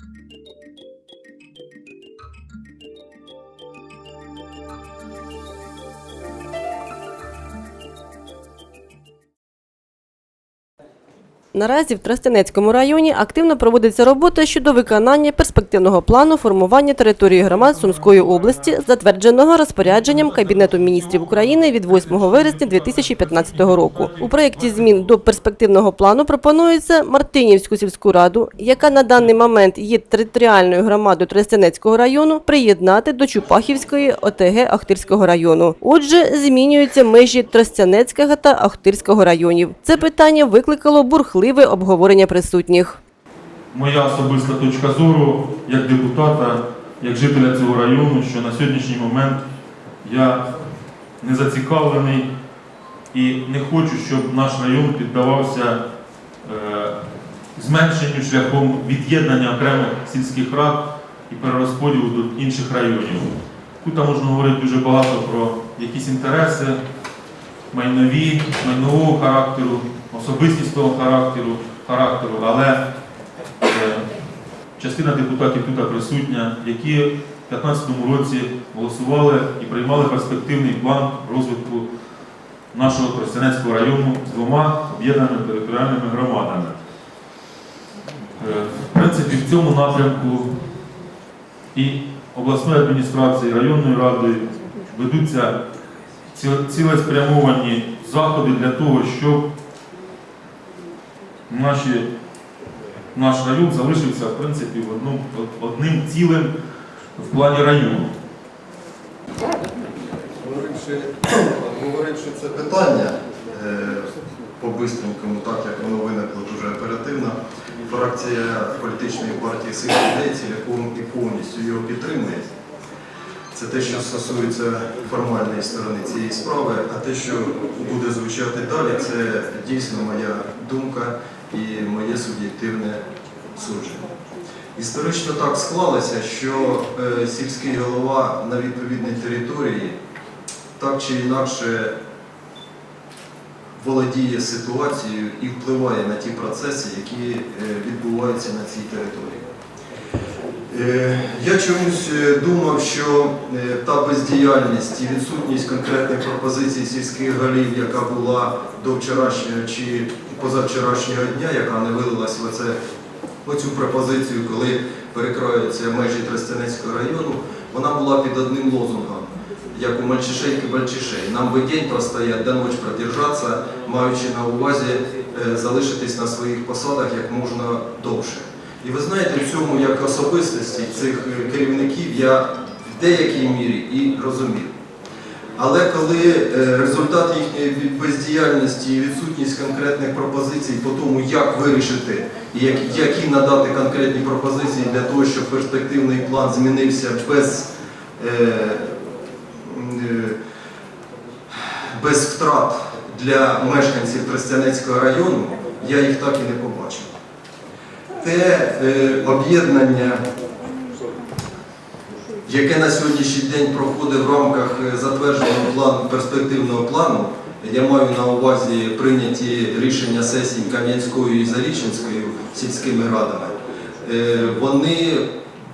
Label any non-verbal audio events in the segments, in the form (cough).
Thank you. Наразі в Тростянецькому районі активно проводиться робота щодо виконання перспективного плану формування території громад Сумської області, затвердженого розпорядженням Кабінету міністрів України від 8 вересня 2015 року. У проєкті змін до перспективного плану пропонується Мартинівську сільську раду, яка на даний момент є територіальною громадою Тростянецького району, приєднати до Чупахівської ОТГ Ахтирського району. Отже, змінюються межі Тростянецького та Ахтирського районів. Це питання викликало бурхливе обговорення присутніх. Моя особиста точка зору як депутата, як жителя цього району, що на сьогоднішній момент я не зацікавлений і не хочу, щоб наш район піддавався е, зменшенню шляхом від'єднання окремих сільських рад і перерозподілу до інших районів. Тут можна говорити дуже багато про якісь інтереси майнові, майнового характеру, особистісного характеру, характеру, але е, частина депутатів тут присутня, які в 2015 році голосували і приймали перспективний план розвитку нашого Тростянецького району з двома об'єднаними територіальними громадами. Е, В принципі, в цьому напрямку і обласною адміністрацією, і районною радою ведуться цілеспрямовані заходи для того, щоб наші, наш район залишився в принципі в одному, одним цілим в плані району. Говоривши, це питання е, по-бистренькому, так як воно виникло дуже оперативно, фракція політичної партії «Сила людей» цілком і повністю його підтримує. Це те, що стосується формальної сторони цієї справи, а те, що буде звучати далі, це дійсно моя думка і моє суб'єктивне судження. Історично так склалося, що е, сільський голова на відповідній території так чи інакше володіє ситуацією і впливає на ті процеси, які е, відбуваються на цій території. Е, Я чомусь е, думав, що е, та бездіяльність і відсутність конкретних пропозицій сільських голів, яка була до вчорашнього чи позавчорашнього дня, яка не вилилась в оце, оцю пропозицію, коли перекроються межі Тростянецького району, вона була під одним лозунгом як у мальчишейки бальчишей. Нам би день простоять, до ночь продержатися, маючи на увазі залишитись на своїх посадах як можна довше. І ви знаєте, в цьому як особистості цих е, керівників я в деякій мірі і розумів. Але коли е, результат їхньої бездіяльності і відсутність конкретних пропозицій по тому, як вирішити і які надати конкретні пропозиції для того, щоб перспективний план змінився без, е, без втрат для мешканців Тростянецького району, я їх так і не побачив. Те е, об'єднання яке на сьогоднішній день проходить в рамках е, затвердженого плану перспективного плану. Я маю на увазі прийняті рішення сесій Кам'янської і Зарічинської сільськими радами. Е, Вони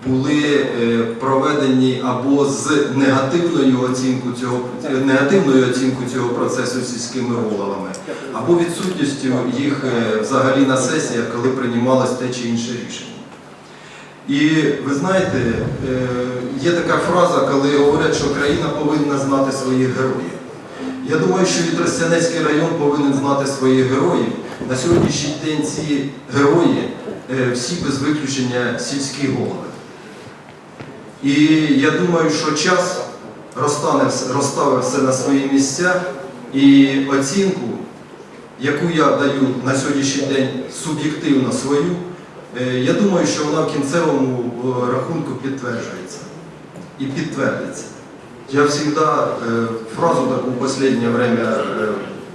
були е, проведені або з негативною оцінкою цього е, негативною оцінкою цього процесу сільськими головами, або відсутністю їх е, взагалі на сесіях, коли приймалось те чи інше рішення. І ви знаєте, є така фраза, коли говорять, що країна повинна знати своїх героїв. Я думаю, що і район повинен знати своїх героїв. На сьогоднішній день ці герої всі без виключення сільські голови. І я думаю, що час розставив все на свої місця і оцінку, яку я даю на сьогоднішній день суб'єктивно свою, Е, Я думаю, що вона в кінцевому е, рахунку підтверджується і підтвердиться. Я завжди е, фразу таку в останнє время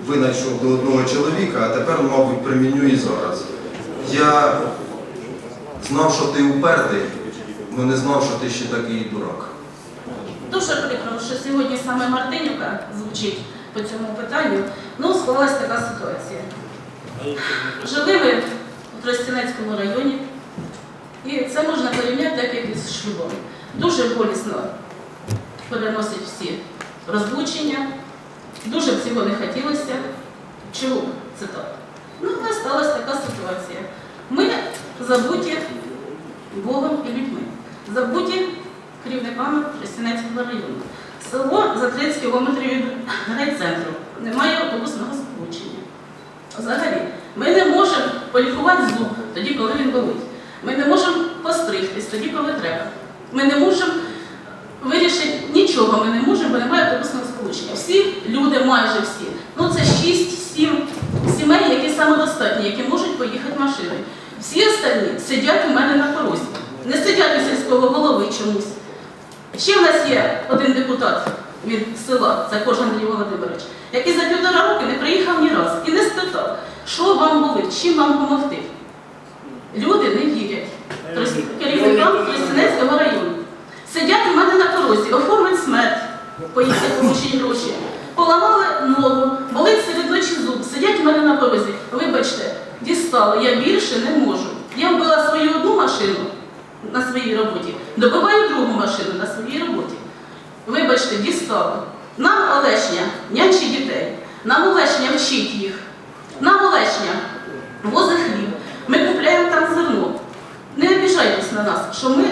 винайшов до одного чоловіка, а тепер, мабуть, приміню і зараз. Я знав, що ти упертий, але не знав, що ти ще такий дурак. Дуже прикро, що сьогодні саме Мартинівка звучить по цьому питанню. Ну, склалась така ситуація. Жили ви у Тростянецькому районі, І це можна порівняти так, як із шлюбом. Дуже болісно переносять всі розлучення, дуже б не хотілося. Чому це так? Ну, але сталася така ситуація. Ми забуті Богом і людьми, забуті керівниками Тростянецького району. Село за 30 кілометрів від райцентру. Немає автобусного сполучення. Взагалі, ми не можемо полікувати зуб тоді, коли він болить. Ми не можемо постригтись тоді, коли треба. Ми не можемо вирішити нічого, ми не можемо, бо немає автобусного сполучення. Всі люди, майже всі, ну це 6-7 сімей, які самодостатні, які можуть поїхати машиною. Всі остальні сидять у мене на порозі. Не сидять у сільського голови чомусь. Ще в нас є один депутат від села, це Кож Андрій Володимирович, який за півтора роки не приїхав ні разу і не спитав, що вам болить, чим вам допомогти. Люди не вірять. Керівникам Тростянецького району. Сидять у мене на порозі, оформить смерть, поїхати получить гроші. Поламали ногу, болить серед ночі зуб, сидять у мене на порозі. Вибачте, дістали, я більше не можу. Я вбила свою одну машину на своїй роботі, добиваю другу машину на своїй роботі. Вибачте, дістали. Нам Олешня нянчить дітей, нам Олешня вчить їх, нам Олешня возить хліб, ми купляємо там зерно. Не обіжайтесь на нас, що ми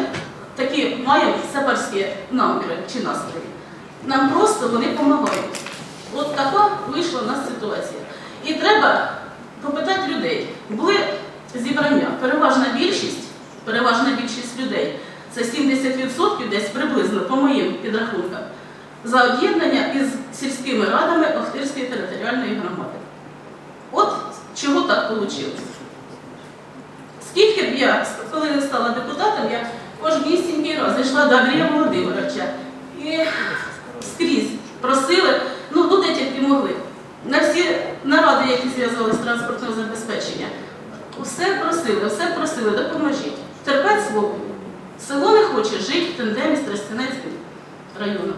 такі маємо сепарські наміри чи настрої. Нам просто вони допомагають. От така вийшла в нас ситуація. І треба попитати людей. Були зібрання, переважна більшість, переважна більшість людей, це 70% десь приблизно по моїм підрахункам, за об'єднання із сільськими радами Охтирської територіальної громади. От чого так вийшло. Скільки б я, коли не стала депутатом, я кожнісінький раз зайшла до Андрія Володимировича і скрізь просили, ну, де тільки могли. На всі наради, які зв'язали з транспортного забезпечення, все просили, все просили, допоможіть. Терпець слово. Село не хоче жити в тендемі з Тростянецьким районом.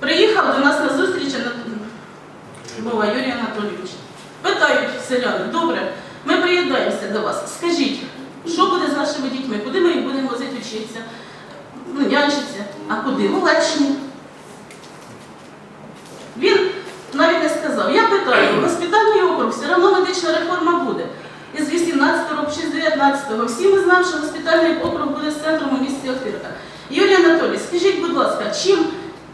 Приїхав до нас на зустріч Юрій Анатолійович. Питають селяни, добре, ми приєднаємося до вас. Скажіть, що буде з нашими дітьми? Куди ми їх будемо возити вчитися? Ну, нянчитися. А куди? В Олечні. Він навіть не сказав. Я питаю, госпітальний округ, все одно медична реформа буде. Із 18 року чи з 19-го. Всі ми знаємо, що госпітальний округ буде з центром у місті Охтирка. Юрій Анатолій, скажіть, будь ласка, чим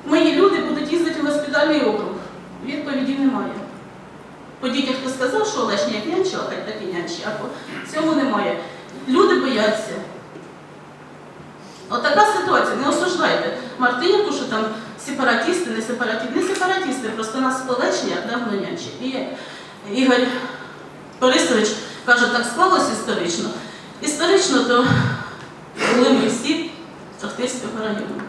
мої люди будуть їздити в госпітальний округ? Відповіді немає. По дітях хто сказав, що Олешня як нянчила, хай так і нянчі, а по цьому немає. Люди бояться. Отака ситуація, не осуждайте Мартинівку, що там сепаратісти, не сепаратісти, не сепаратісти, просто нас Олешня давно нянчить. І Ігор Борисович каже, так склалось історично. Історично то були ми всі з району.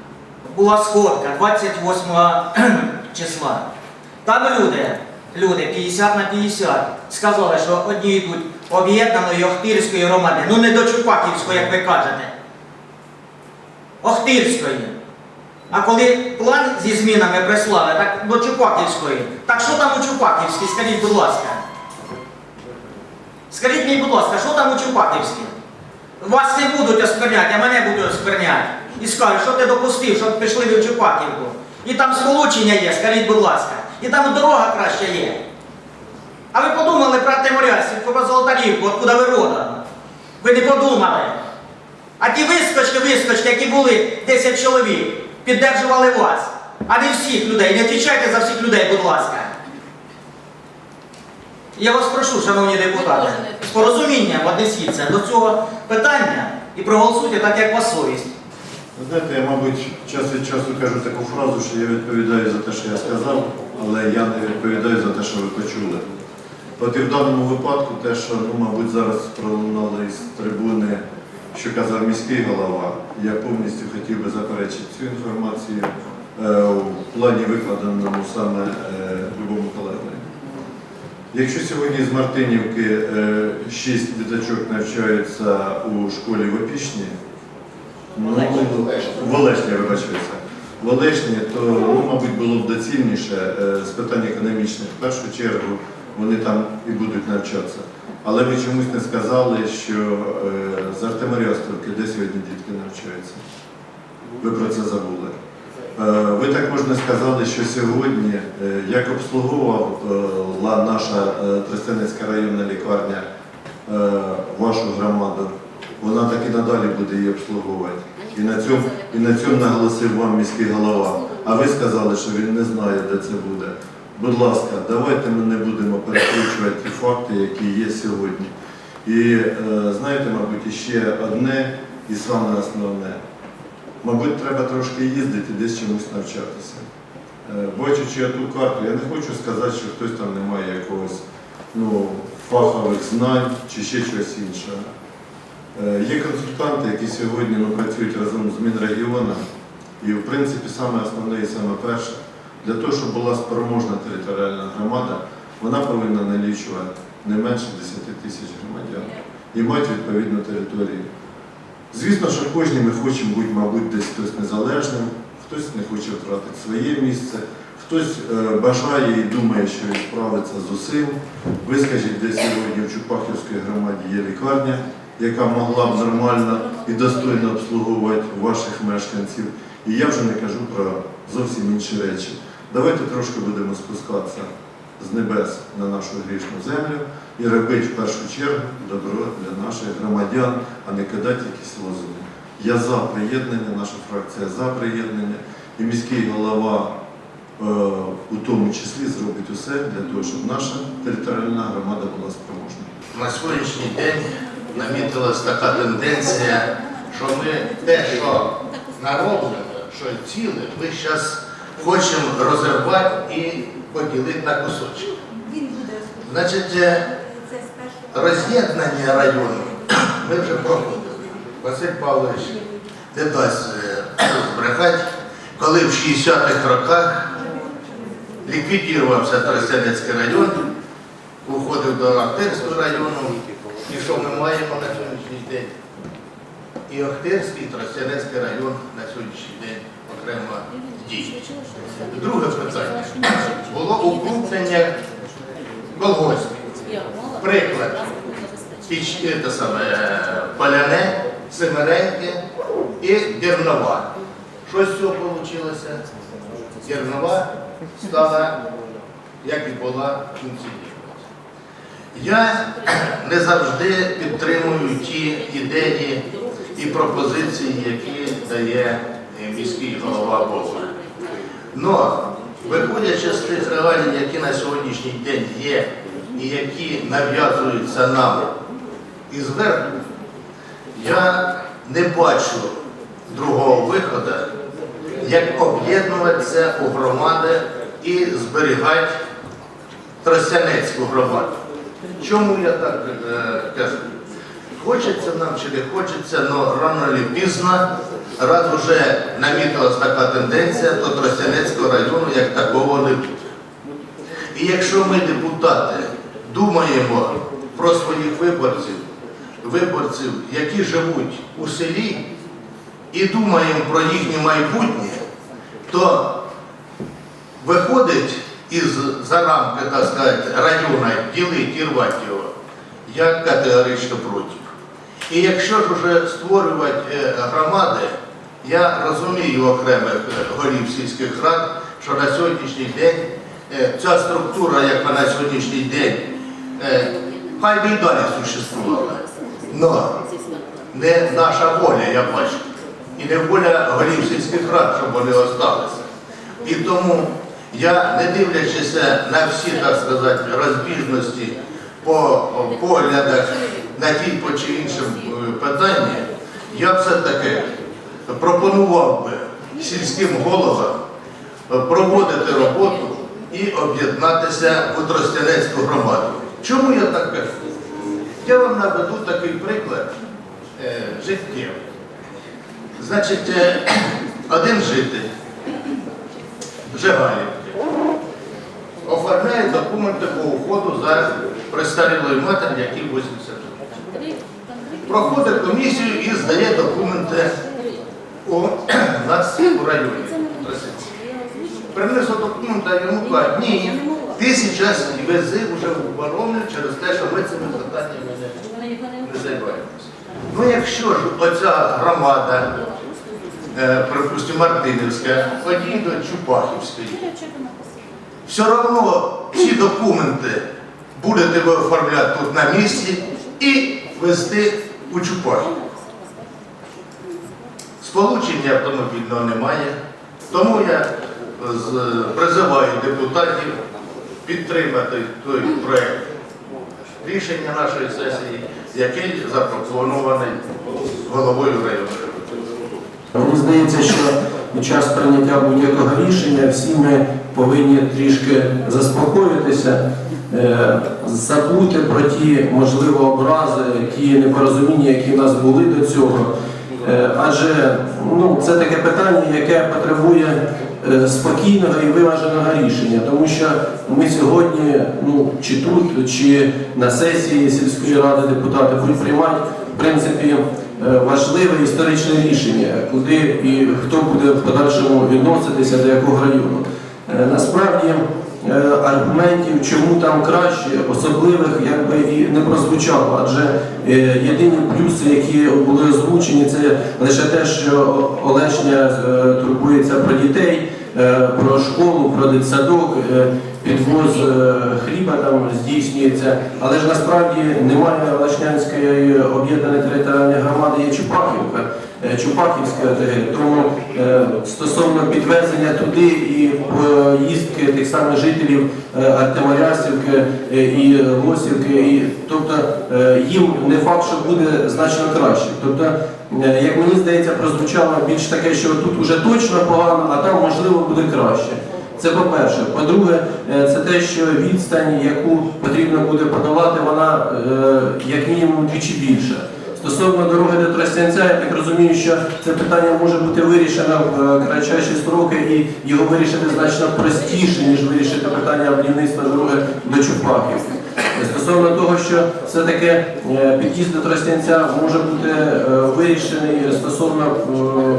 була сходка 28 (clears throat) числа. Там люди, люди 50 на 50, сказали, що одні йдуть об'єднаної Охтирської громади, ну не до Чупаківської, як ви кажете. Охтирської. А коли план зі змінами прислали, так до Чупаківської. Так що там у Чупаківській, скажіть, будь ласка. Скажіть мені, будь ласка, що там у Чупаківській? Вас не будуть оскверняти, а мене будуть оскверняти. І скажуть, що ти допустив, щоб пішли в Чупаківку. І там сполучення є, скажіть, будь ласка. І там дорога краща є. А ви подумали про Тиморязівку, про Золотарівку, откуда ви родом? Ви не подумали. А ті вискочки, вискочки, які були 10 чоловік, піддержували вас. А не всіх людей. Не відповідайте за всіх людей, будь ласка. Я вас прошу, шановні депутати, з порозумінням віднесіться до цього питання і проголосуйте так, як вас совість. Ви знаєте, я, мабуть, час від часу кажу таку фразу, що я відповідаю за те, що я сказав, але я не відповідаю за те, що ви почули. От і в даному випадку те, що, ну, мабуть, зараз пролунало із трибуни, що казав міський голова, я повністю хотів би заперечити цю інформацію е, в плані викладеному саме е, Любов Миколаївною. Якщо сьогодні з Мартинівки е, шість діточок навчаються у школі в Опішні, Ну, в Олешні, вибачаюся. В Олешні, то, ну, мабуть, було б доцільніше е, з питань економічних в першу чергу вони там і будуть навчатися. Але ми чомусь не сказали, що е, з Артемаріастровки, де сьогодні дітки навчаються. Ви про це забули. Е, Ви також не сказали, що сьогодні, е, як обслуговувала наша е, Тростянецька районна лікарня е, вашу громаду, вона так і надалі буде її обслуговувати. І на цьому, і на цьому наголосив вам міський голова. А ви сказали, що він не знає, де це буде. Будь ласка, давайте ми не будемо перекручувати ті факти, які є сьогодні. І е, знаєте, мабуть, іще одне і саме основне. Мабуть, треба трошки їздити десь чомусь навчатися. Е, Бачачи ту карту, я не хочу сказати, що хтось там не має якогось ну, фахових знань чи ще щось інше. Є консультанти, які сьогодні ну, працюють разом з Мінрегіоном, і в принципі саме основне і саме перше, для того, щоб була спроможна територіальна громада, вона повинна налічувати не менше 10 тисяч громадян і мати відповідну територію. Звісно, що кожні ми хочемо бути, мабуть, десь хтось незалежним, хтось не хоче втратити своє місце, хтось е, бажає і думає, що він справиться з усім. Ви скажіть, де сьогодні в Чупахівській громаді є лікарня, яка могла б нормально і достойно обслуговувати ваших мешканців. І я вже не кажу про зовсім інші речі. Давайте трошки будемо спускатися з небес на нашу грішну землю і робити в першу чергу добро для наших громадян, а не кидати якісь лозунги. Я за приєднання, наша фракція за приєднання, і міський голова е, у тому числі зробить усе для того, щоб наша територіальна громада була спроможна. На сьогоднішній день намітилась така тенденція, що ми те, що нароблено, що ціле, ми зараз хочемо розірвати і поділити на кусочки. Значить, е, роз'єднання району ми вже проходили. Василь Павлович не дасть е, збрехати, коли в 60-х роках ліквідувався Тростянецький район, уходив до Ахтирського району, і що ми маємо на сьогоднішній день? І Охтирський, і Тростянецький район на сьогоднішній день окремо діє. Друге питання. Було укрупнення колгоспів. Приклад. Піч, це саме, е, Поляне, Семереньке і Дернова. Що з цього вийшло? Дернова стала, як і була, функціонувати. Я не завжди підтримую ті ідеї і пропозиції, які дає е, міський голова Бога. Но, виходячи з тих реалій, які на сьогоднішній день є, і які нав'язуються нам і зверху, я не бачу другого виходу, як об'єднуватися у громади і зберігати Тростянецьку громаду. Чому я так е, кажу? Хочеться нам чи не хочеться, але рано чи пізно, раз вже намітилась така тенденція, то Тростянецького району як такого не буде. І якщо ми, депутати, думаємо про своїх виборців, виборців, які живуть у селі, і думаємо про їхнє майбутнє, то виходить із за рамки, так сказати, району, ділити і рвати його, я категорично проти. І якщо ж вже створювати е, громади, я розумію окремих е, голів сільських рад, що на сьогоднішній день е, ця структура, яка на сьогоднішній день, е, хай би і далі существувала. Но не наша воля, я бачу, і не воля голів сільських рад, щоб вони осталися. І тому я, не дивлячися на всі, так сказати, розбіжності по поглядах на ті по чи іншим питанні, я все-таки пропонував би сільським головам проводити роботу і об'єднатися у Тростянецьку громаду. Чому я так кажу? Я вам наведу такий приклад е. Значить, е, один житель Жигалівки оформляє документи по уходу за престарілою матері, якій 80 років. Проходить комісію і здає документи у нас у районі. Принесло документа, йому кажуть, ні, ти зараз вези вже в оборону через те, що ми цими питаннями не займаємося. Ну якщо ж оця громада, е, припустимо, Мартинівська, подій до Чупахівської, все одно всі документи будете ви оформляти тут на місці і везти у Чупахів. Сполучення автомобільного немає. Тому я призиваю депутатів підтримати той проект рішення нашої сесії, який запропонований головою району. Мені здається, що під час прийняття будь-якого рішення всі ми повинні трішки заспокоїтися, е, забути про ті можливо образи, ті непорозуміння, які в нас були до цього. Е, Адже ну, це таке питання, яке потребує е, спокійного і виваженого рішення, тому що ми сьогодні, ну чи тут, чи на сесії сільської ради депутати будуть приймати в принципі е, важливе історичне рішення, куди і хто буде в подальшому відноситися до якого району. Насправді аргументів, чому там краще, особливих якби і не прозвучало, адже е, єдині плюси, які були озвучені, це лише те, що Олешня е, турбується про дітей, е, про школу, про дитсадок, е, підвоз е, хліба там здійснюється, але ж насправді немає Олешнянської об'єднаної територіальної громади, є Чупаківка. Е, Чупаківська ОТГ. Тому е, стосовно підвезення туди і поїздки тих самих жителів е, Артемарясівки е, і Лосівки, тобто е, їм не факт, що буде значно краще. Тобто, е, як мені здається, прозвучало більш таке, що тут уже точно погано, а там можливо буде краще. Це по-перше. По-друге, е, це те, що відстань, яку потрібно буде подолати, вона е, як мінімум двічі більша. Стосовно дороги до Тростянця, я так розумію, що це питання може бути вирішено в е, кратчайші строки і його вирішити значно простіше, ніж вирішити питання будівництва дороги до Чупаків. Стосовно того, що все-таки е, під'їзд до Тростянця може бути е, вирішений стосовно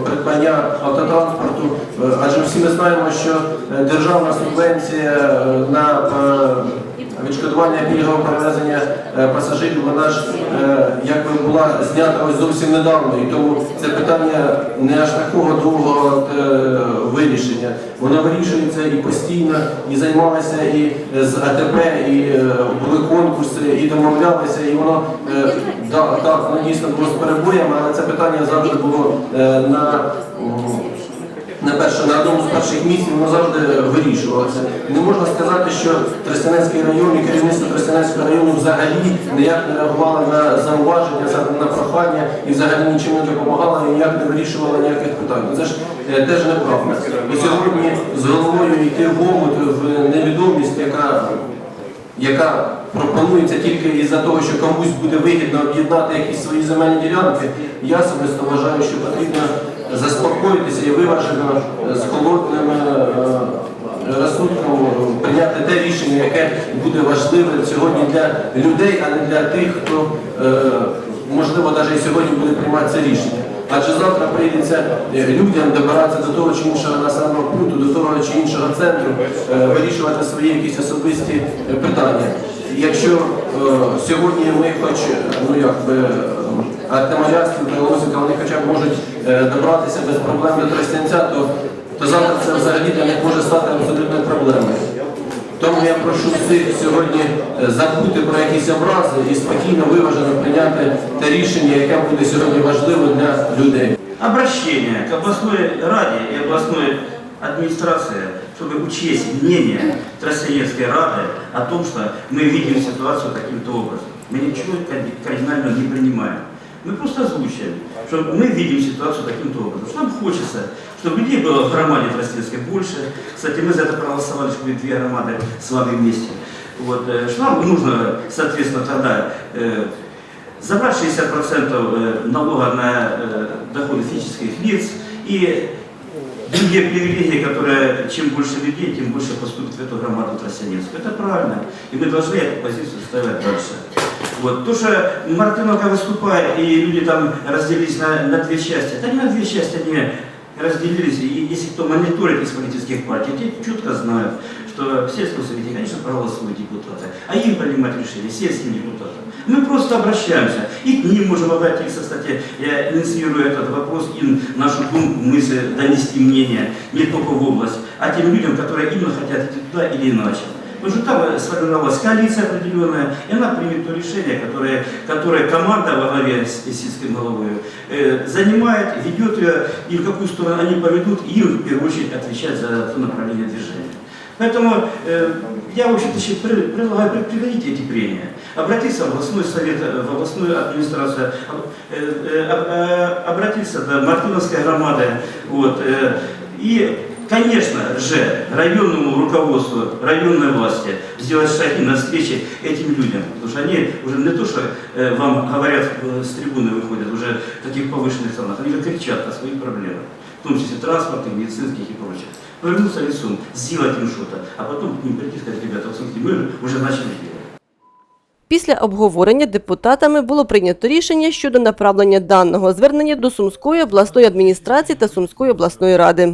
придбання автотранспорту, адже всі ми знаємо, що державна субвенція на відшкодування пільгового перевезення е, пасажирів, вона ж е, якби була знята ось зовсім недавно, і тому це питання не аж такого довгого е, вирішення. Воно вирішується і постійно, і займалися і з АТП, і були конкурси, і домовлялися, і воно да, так, воно дійсно було з перебоями, але це питання завжди було на. На перше, на одному з перших місць воно завжди вирішувалося. Не можна сказати, що Тростянецький район і керівництво Тростянецького району взагалі ніяк не реагувало на зауваження, за- на прохання і взагалі нічим не допомагало і ніяк не вирішувало ніяких питань. Це ж е, теж неправда. І сьогодні з головою йти в омут, в невідомість, яка яка пропонується тільки із-за того, що комусь буде вигідно об'єднати якісь свої земельні ділянки, я особисто вважаю, що потрібно заспокоїтися і виважено е, з холодним е, е, розсудком прийняти те рішення, яке буде важливе сьогодні для людей, а не для тих, хто можливо навіть сьогодні буде приймати це рішення. Адже завтра прийдеться людям добиратися до того чи іншого населеного пункту, до того чи іншого центру, вирішувати свої якісь особисті питання. Якщо сьогодні ми хоч ну якби Артемарястів, Білорусика, вони хоча б можуть е, добратися без проблем до Тростянця, то, то завтра це взагалі для них може стати абсолютною проблемою. Тому я прошу всіх сьогодні е, забути про якісь образи і спокійно виважено прийняти те рішення, яке буде сьогодні важливо для людей. Обращение к областной раде и областной администрации, чтобы учесть мнение Тростянецкой рады о том, что мы видим ситуацию таким-то образом. Мы ничего карди- кардинально не принимаем. Мы просто озвучиваем, что мы видим ситуацию таким-то образом. Что нам хочется, чтобы людей было в громаде Тростянецкой больше. Кстати, мы за это проголосовали, что будет две громады с вами вместе. Вот, э, что нам нужно, соответственно, тогда э, забрать 60% э, налога на э, доходы физических лиц и другие привилегии, которые чем больше людей, тем больше поступит в эту громаду Тростянецкую. Это правильно. И мы должны эту позицию ставить дальше. Вот. То, что Мартыновка выступает, и люди там разделились на, на две части, это не на две части, они разделились. И если кто мониторит из политических партий, те четко знают, что в сельском совете, конечно, проголосуют депутаты, а им принимать решения сельским депутатам. Мы просто обращаемся. И к ним можем обратиться, кстати, я инициирую этот вопрос, и нашу думку, мысль донести мнение не только в область, а тем людям, которые именно хотят идти туда или иначе. Что там э, сформировалась коалиция определенная, и она примет то решение, которое, которое команда во главе с сельским головой э, занимает, ведет ее, и в какую сторону они поведут, и в первую очередь отвечать за то направление движения. Поэтому э, я, в общем-то, предлагаю пред- прекратить эти прения, обратиться в областной совет, э, в областную администрацию, э, об- обратиться до Мартыновской громады, вот, и, конечно же, районному руководству, районной власти сделать шаги навстречу этим людям, потому что они уже не то, что э, вам говорят, э, с трибуны выходят уже в таких повышенных тонах, они уже кричат о своих проблемах, в том числе транспортных, медицинских и прочих повернуться лицом, сделать им что-то, а потом к ним прийти и сказать, ребята, вот смотрите, мы уже начали делать. Після обговорення депутатами було прийнято рішення щодо направлення даного звернення до Сумської обласної адміністрації та Сумської обласної ради.